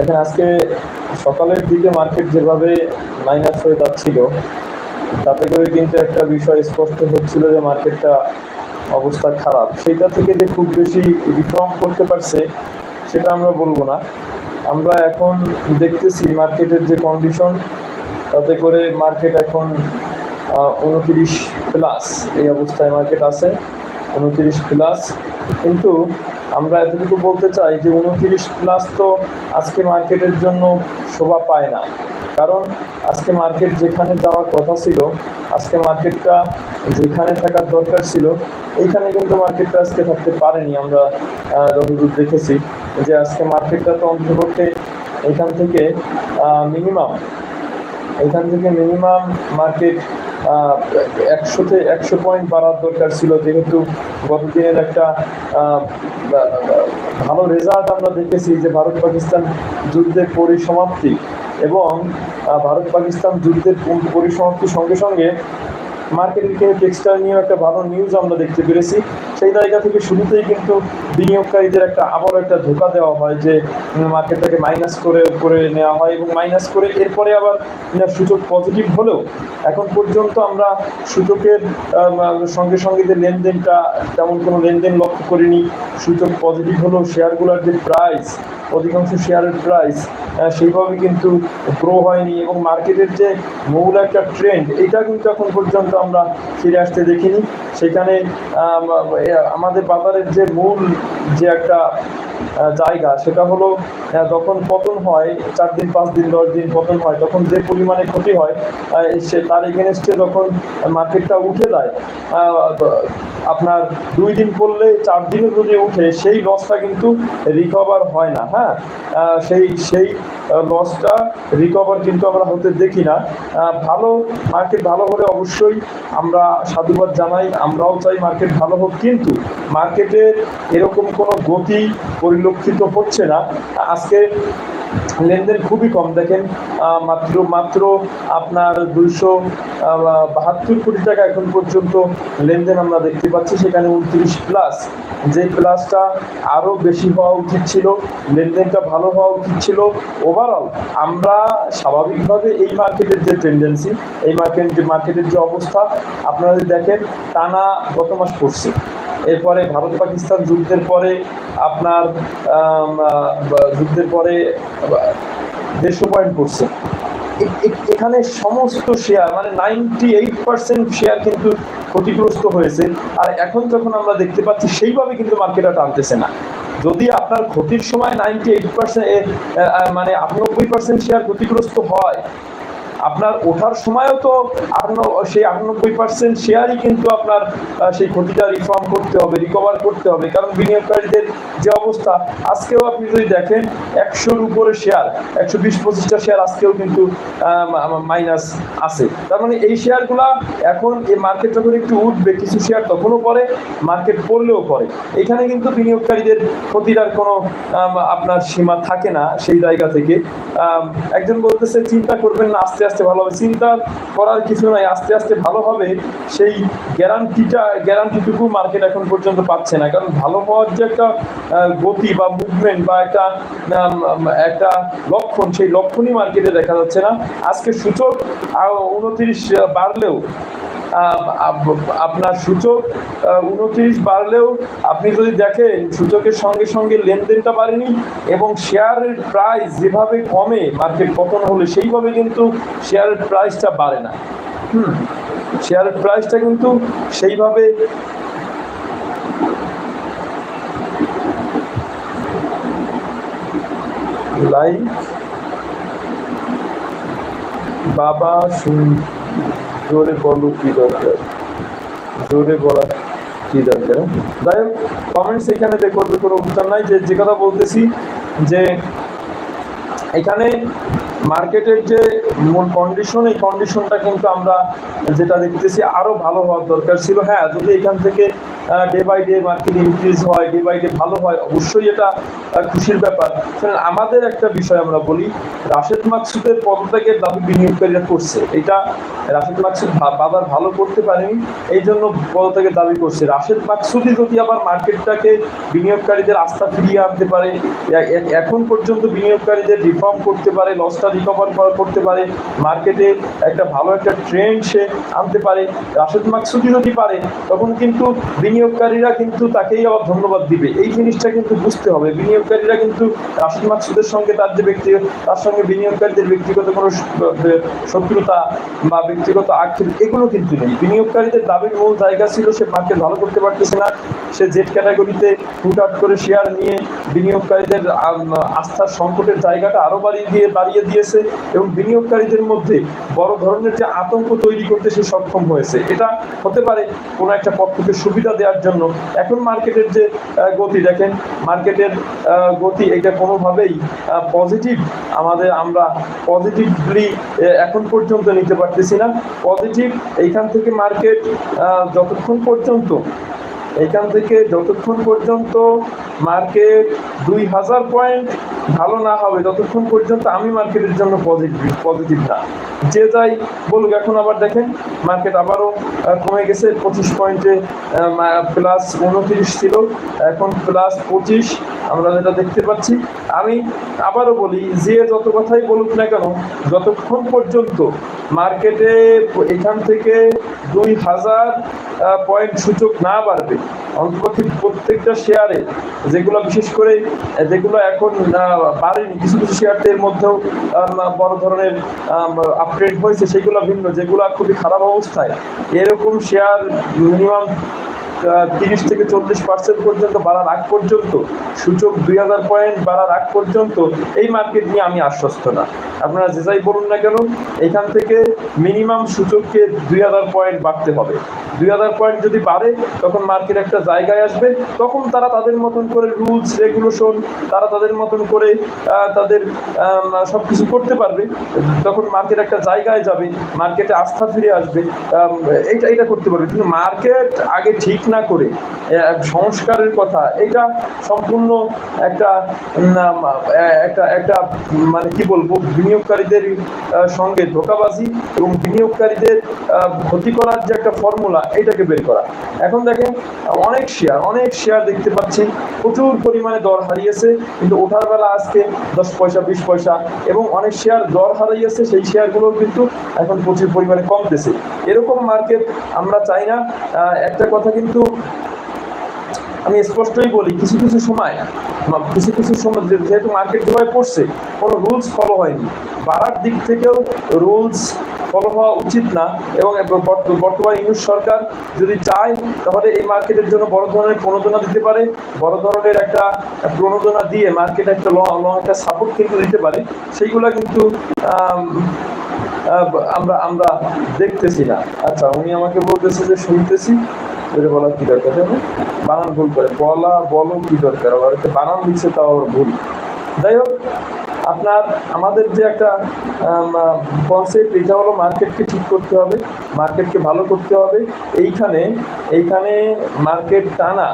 দেখেন আজকে সকালের দিকে মার্কেট যেভাবে মাইনাস হয়ে যাচ্ছিল, তাতে করে কিন্তু একটা বিষয় স্পষ্ট হচ্ছিল যে মার্কেটটা অবস্থা খারাপ। সেটা থেকে যে খুব বেশি রিফর্ম করতে পারছে, সেটা আমরা বলব না। আমরা এখন দেখতেছি মার্কেটের যে কন্ডিশন তাতে করে মার্কেট এখন উনত্রিশ প্লাস এই অবস্থায় মার্কেট আছে, উনত্রিশ প্লাস কিন্তু আমরা এতটুকু বলতে চাই যে উনত্রিশ প্লাস তো আজকে মার্কেটের জন্য শোভা পায় না। কারণ আজকে মার্কেট যেখানে যাওয়ার কথা ছিল, আজকে মার্কেটটা যেখানে থাকার দরকার ছিল এইখানে কিন্তু মার্কেটটা আজকে থাকতে পারেনি আমরা যতদূর দেখেছি। যে আজকে মার্কেটটা তো অন্তপক্ষে এখান থেকে মিনিমাম এখান থেকে মিনিমাম মার্কেট একশোতে একশো পয়েন্ট বাড়ার দরকার ছিল। যেহেতু গত দিনের একটা ভালো রেজাল্ট আমরা দেখেছি যে ভারত পাকিস্তান যুদ্ধের পরিসমাপ্তি এবং ভারত পাকিস্তান যুদ্ধের পরিসমাপ্তির সঙ্গে সঙ্গে মার্কেটের কিন্তু টেক্সটাইল নিয়েও একটা ভালো নিউজ আমরা দেখতে পেরেছি। সেই জায়গা থেকে শুরুতেই কিন্তু বিনিয়োগকারীদের একটা আবারও একটা ধোকা দেওয়া হয় যে মার্কেটটাকে মাইনাস করে করে নেওয়া হয় এবং মাইনাস করে এরপরে আবার সূচক পজিটিভ হলেও এখন পর্যন্ত আমরা সূচকের সঙ্গে সঙ্গে যে লেনদেনটা, তেমন কোনো লেনদেন লক্ষ্য করিনি। সূচক পজিটিভ হলেও শেয়ারগুলোর যে প্রাইস অধিকাংশ শেয়ারের প্রাইস সেইভাবে কিন্তু গ্রো হয়নি এবং মার্কেটের যে মূল একটা ট্রেন্ড এটা কিন্তু এখন পর্যন্ত আমরা ফিরে আসতে দেখিনি। সেখানে আমাদের বাজারের যে মূল যে একটা জায়গা, সেটা হলো যখন পতন হয়, চার দিন, পাঁচ দিন, দশ দিন পতন হয়, তখন যে পরিমাণে ক্ষতি হয় সে, তার এগেনস্টে যখন মার্কেটটা উঠে যায় আপনার দুই দিন করলে চার দিনে যদি উঠে সেই লসটা কিন্তু রিকভার হয় না হ্যাঁ? সেই সেই লসটা রিকভার কিন্তু আমরা হতে দেখি না। ভালো মার্কেট ভালো হলে অবশ্যই আমরা সাধুবাদ জানাই, আমরাও চাই মার্কেট ভালো হোক, কিন্তু মার্কেটের এরকম কোনো গতি পরিলক্ষিত হচ্ছে না। আজকে লেনদেন খুবই কম। দেখেন মাত্র মাত্র আপনার দুইশো বাহাত্তর কোটি টাকা এখন পর্যন্ত লেনদেন আমরা দেখতে পাচ্ছি। সেখানে উনত্রিশ প্লাস যে প্লাসটা আরও বেশি হওয়া উচিত ছিল, লেনদেনটা ভালো হওয়া উচিত ছিল। ওভারঅল আমরা স্বাভাবিকভাবে এই মার্কেটের যে টেন্ডেন্সি এই মার্কেট মার্কেটের যে অবস্থা, আপনারা যদি দেখেন, টানা গত মাস পড়ছে। এরপরে ভারত পাকিস্তান যুদ্ধের পরে আপনার যুদ্ধের পরে দেড়শো পয়েন্ট পড়ছে এখানে সমস্ত শেয়ার মানে নাইনটি এইট পার্সেন্ট শেয়ার কিন্তু ক্ষতিগ্রস্ত হয়েছে। আর এখন যখন আমরা দেখতে পাচ্ছি, সেইভাবে কিন্তু মার্কেটটা টানতেছে না। যদি আপনার ক্ষতির সময় নাইনটি এইট পার্সেন্ট মানে আটানব্বই পার্সেন্ট শেয়ার ক্ষতিগ্রস্ত হয় আপনার ওঠার সময়ও তো আটান্ন- সেই আটানব্বই পার্সেন্ট শেয়ারই কিন্তু আপনার সেই ক্ষতিটা রিফর্ম করতে হবে রিকভার করতে হবে। কারণ বিনিয়োগকারীদের যে অবস্থা, আজকেও আপনি যদি দেখেন, একশোর উপরে শেয়ার একশো বিশ পঁচিশটা শেয়ার আজকেও কিন্তু মাইনাস আছে। তার মানে এই শেয়ারগুলা এখন এই মার্কেট যখন একটু উঠবে, কিছু শেয়ার তখনও পরে মার্কেট পড়লেও পরে এখানে কিন্তু বিনিয়োগকারীদের ক্ষতিটার কোনো আপনার সীমা থাকে না সেই জায়গা থেকে। একজন বলতেছে, চিন্তা করবেন না, আস্তে আস্তে ভালো হবে। চিন্তা করার কিছু নাই, আস্তে আস্তে ভালোভাবে সেই গ্যারান্টিটা, গ্যারান্টিটুকু মার্কেট এখন পর্যন্ত পাচ্ছে না। কারণ ভালো হওয়ার যে একটা গতি বা মুভমেন্ট বা একটা একটা লক্ষণ, সেই লক্ষণই মার্কেটে দেখা যাচ্ছে না। আজকে সূচক উনত্রিশ বাড়লেও আপনার সূচক উনত্রিশ বাড়লেও আপনি যদি দেখেন সূচকের সঙ্গে সঙ্গে লেনদেনটা বাড়েনি এবং শেয়ারের প্রাইস যেভাবে কমে মার্কেট পতন হলে সেইভাবে কিন্তু শেয়ারের প্রাইসটা বাড়ে না। হুম, শেয়ারের প্রাইসটা কিন্তু সেইভাবে লাইভ বাবা শুন জোরে বলো কি দরকার? জোরে বলা কি দরকার? যাই হোক কমেন্টস এখানে করবে কোনো উত্তর নাই যে যে কথা বলতেছি, যে এখানে মার্কেটের যে মূল কন্ডিশন এই কন্ডিশনটা কিন্তু আমরা যেটা দেখতেছি আরও ভালো হওয়ার দরকার ছিল। হ্যাঁ যদি এখান থেকে day by day market increase হয় ডে বাই ডে ভালো হয়, অবশ্যই এটা খুশির ব্যাপার। আমাদের একটা বিষয় আমরা বলি, রাশেদ মাকসুদের পদত্যাগের দাবি বিনিয়োগকারীরা করছে। এটা রাশেদ মাকসুদ বাবার ভালো করতে পারেনি এই জন্য পদত্যাগের দাবি করছে। রাশেদ মাকসুদই যদি আবার মার্কেটটাকে বিনিয়োগকারীদের আস্থা ফিরিয়ে আনতে পারে এখন পর্যন্ত বিনিয়োগকারীদের রিফর্ম করতে পারে, লসটা রিকভার করতে পারে, মার্কেটে একটা ভালো একটা ট্রেন্ড সে আনতে পারে। রাশেদ মাকসুদি যদি পারে, তখন কিন্তু বিনিয়োগকারীরা কিন্তু তাকেই আবার ধন্যবাদ দিবে। এই জিনিসটা কিন্তু বুঝতে হবে। বিনিয়োগকারীরা কিন্তু রাশিদ মাকসুদের সঙ্গে তার যে ব্যক্তি তার সঙ্গে বিনিয়োগকারীদের ব্যক্তিগত কোনো শত্রুতা বা ব্যক্তিগত আক্ষেপ এগুলো কিন্তু নেই। বিনিয়োগকারীদের দাবির মূল জায়গা ছিল সে মার্কেট ভালো করতে পারতেছে না। সে জেট ক্যাটাগরিতে হুট করে শেয়ার নিয়ে বিনিয়োগকারীদের আস্থার সংকটের জায়গাটা আরও বাড়িয়ে দিয়ে, বাড়িয়ে দিয়েছে এবং বিনিয়োগকারীদের মধ্যে বড় ধরনের যে আতঙ্ক তৈরি করতে সে সক্ষম হয়েছে। এটা হতে পারে কোনো একটা পক্ষকে সুবিধা দেওয়ার জন্য। এখন মার্কেটের যে গতি, দেখেন মার্কেটের গতি এটা কোনোভাবেই পজিটিভ আমাদের আমরা পজিটিভলি এখন পর্যন্ত নিতে পারতেছি না। পজিটিভ এইখান থেকে মার্কেট যতক্ষণ পর্যন্ত এখান থেকে যতক্ষণ পর্যন্ত মার্কেট দুই হাজার পয়েন্ট ভালো না হবে, ততক্ষণ পর্যন্ত আমি মার্কেটের জন্য পজিটিভ পজিটিভ না। যে যাই বলুক, এখন আবার দেখেন মার্কেট আবারও কমে গেছে। পঁচিশ পয়েন্টে প্লাস উনত্রিশ ছিল, এখন প্লাস পঁচিশ। আমরা যেটা দেখতে পাচ্ছি, আমি আবারও বলি, যে যত কথাই বলুক না কেন, যতক্ষণ পর্যন্ত মার্কেটে এখান থেকে দুই হাজার পয়েন্ট সূচক না বাড়বে অন্তপক্ষে প্রত্যেকটা শেয়ারে যেগুলো বিশেষ করে, যেগুলো এখন বাড়েনি, কিছু কিছু শেয়ারদের মধ্যেও বড় ধরনের আপডেট হয়েছে, সেগুলো ভিন্ন, যেগুলো খুবই খারাপ অবস্থায়, এরকম শেয়ার মিনিমাম তিরিশ থেকে চল্লিশ পার্সেন্ট পর্যন্ত বাড়ার আগ পর্যন্ত, সূচক দুই হাজার পয়েন্ট বাড়ার আগ পর্যন্ত এই মার্কেট নিয়ে আমি আশ্বস্ত না। আপনারা যে যাই বলুন না কেন, এখান থেকে মিনিমাম সূচককে দুই হাজার পয়েন্ট বাড়তে হবে। দুই হাজার পয়েন্ট যদি বাড়ে, তখন মার্কেট একটা জায়গায় আসবে। তখন তারা তাদের মতন করে রুলস রেগুলেশন তারা তাদের মতন করে তাদের সব কিছু করতে পারবে। তখন মার্কেট একটা জায়গায় যাবে মার্কেটে আস্থা ফিরে আসবে। এইটা এটা করতে পারবে। কিন্তু মার্কেট আগে ঠিক না করে সংস্কারের কথা, এটা সম্পূর্ণ একটা একটা একটা মানে কি বলব, বিনিয়োগকারীদের সঙ্গে ধোকাবাজি এবং বিনিয়োগকারীদের ক্ষতি করার যে একটা ফর্মুলা এটাকে বের করা। এখন দেখেন, অনেক শেয়ার অনেক শেয়ার দেখতে পাচ্ছি, প্রচুর পরিমাণে দর হারিয়েছে, কিন্তু ওঠার বেলা আজকে দশ পয়সা, বিশ পয়সা এবং অনেক শেয়ার দর হারিয়েছে সেই শেয়ারগুলোর কিন্তু এখন প্রচুর পরিমাণে কমতেছে। এরকম মার্কেট আমরা চাই না। একটা কথা কিন্তু আমি স্পষ্টই বলি, কিছু কিছু সময় কিছু কিছু সময় যেহেতু মার্কেট যেভাবে পড়ছে, কোনো রুলস ফলো হয়নি। বাড়ার দিক থেকেও রুলস ফলো হওয়া উচিত না এবং বর্তমান ইউনুস সরকার যদি চায়, তাহলে এই মার্কেটের জন্য বড় ধরনের প্রণোদনা দিতে পারে। বড় ধরনের একটা প্রণোদনা দিয়ে মার্কেট একটা লং একটা সাপোর্ট কিন্তু দিতে পারে। সেইগুলা কিন্তু আমরা আমরা দেখতেছি না। আচ্ছা উনি আমাকে বলতেছে যে শুনতেছি। এটা বলার কি দরকার? বানান ভুল করে। বলা, বলো কি দরকার? আবার বানান দিচ্ছে, তাও আবার ভুল। যাই হোক, আপনার, আমাদের যে একটা কনসেপ্ট এটা হলো মার্কেটকে ঠিক করতে হবে মার্কেটকে ভালো করতে হবে। এইখানে এইখানে মার্কেট টানা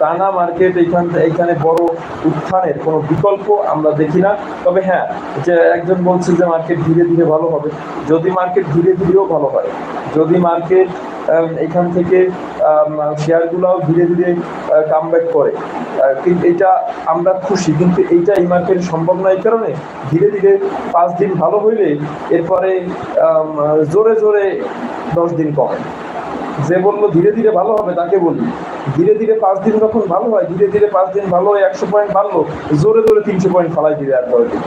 টানা মার্কেট এইখান, এইখানে বড় উত্থানের কোনো বিকল্প আমরা দেখি না। তবে হ্যাঁ যে একজন বলছে যে মার্কেট ধীরে ধীরে ভালো হবে। যদি মার্কেট ধীরে ধীরেও ভালো হয়, যদি মার্কেট এখান থেকে শেয়ারগুলোও ধীরে ধীরে কামব্যাক করে। কিন্তু এটা আমরা খুশি, কিন্তু এইটা এই সম্ভব নয় কারণে ধীরে ধীরে পাঁচ দিন ভালো হইলে এরপরে জোরে জোরে দশ দিন কমে। যে বলল ধীরে ধীরে ভালো হবে তাকে বলি। ধীরে ধীরে পাঁচ দিন যখন ভালো হয়, ধীরে ধীরে পাঁচ দিন ভালো হয় একশো পয়েন্ট বাড়লো, জোরে জোরে তিনশো পয়েন্ট ফালাই দিবে আর দশ দিন।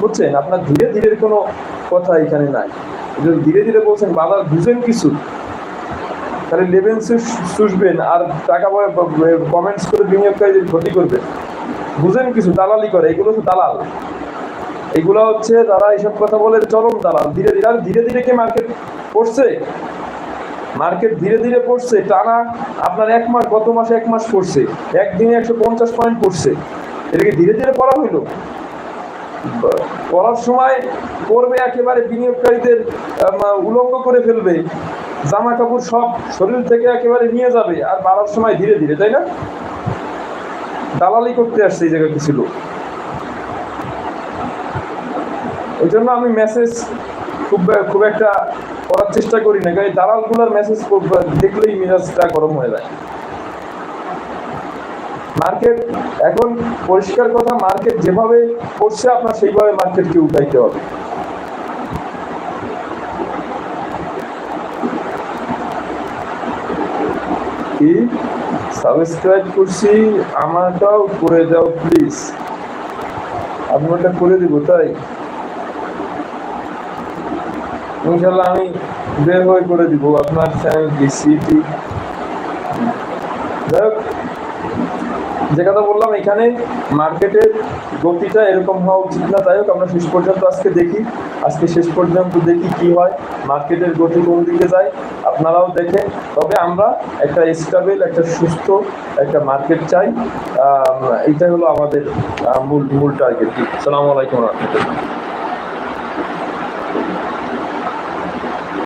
বুঝছেন? আপনার ধীরে ধীরে কোনো কথা এখানে নাই। যদি ধীরে ধীরে বলছেন বাজার বুঝেন কিছু। তাহলে লেভেল শুষবেন আর টাকা কমেন্টস করে বিনিয়োগকারীদের ক্ষতি করবেন। বুঝেন কিছু? দালালি করে। এগুলো তো দালাল। এগুলো হচ্ছে তারা এইসব কথা বলে চরম দালাল। ধীরে ধীরে আর ধীরে ধীরে কি মার্কেট পড়ছে মার্কেট ধীরে ধীরে পড়ছে টানা আপনার এক মাস গত মাসে এক মাস পড়ছে একদিনে একশো পঞ্চাশ পয়েন্ট পড়ছে এটাকে ধীরে ধীরে পড়া হইল? করার সময় করবে একেবারে বিনিয়োগকারীদের উলঙ্গ করে ফেলবে। জামা কাপড় সব শরীর থেকে একেবারে নিয়ে যাবে আর বাড়ার সময় ধীরে ধীরে, তাই না? দালালি করতে আসছে এই জায়গায় কিছু লোক। ওই জন্য আমি মেসেজ খুব খুব একটা করার চেষ্টা করি না, কারণ দালালগুলোর মেসেজ দেখলেই মেজাজটা গরম হয়ে যায়। মার্কেট, এখন পরিষ্কার কথা, মার্কেট যেভাবে করছে, আপনার সেইভাবে মার্কেটকে উঠাইতে হবে কি সাবস্ক্রাইব করছি আমারটাও করে দাও প্লিজ আপনারটা করে দিব তাই? ইনশাল্লাহ আমি বের হয়ে করে দিব আপনার চ্যানেল কি সিটি যাই হোক, যে কথা বললাম, এখানে মার্কেটের গতিটা এরকম হওয়া উচিত না। যাই হোক, আমরা শেষ পর্যন্ত আজকে দেখি। আজকে শেষ পর্যন্ত দেখি কি হয়, মার্কেটের গতি কোন দিকে যায়, আপনারাও দেখেন। তবে আমরা একটা স্টেবল একটা সুস্থ, একটা মার্কেট চাই। এটাই হলো আমাদের মূল মূল টার্গেট সালামু আলাইকুম রহমতুল্লাহ।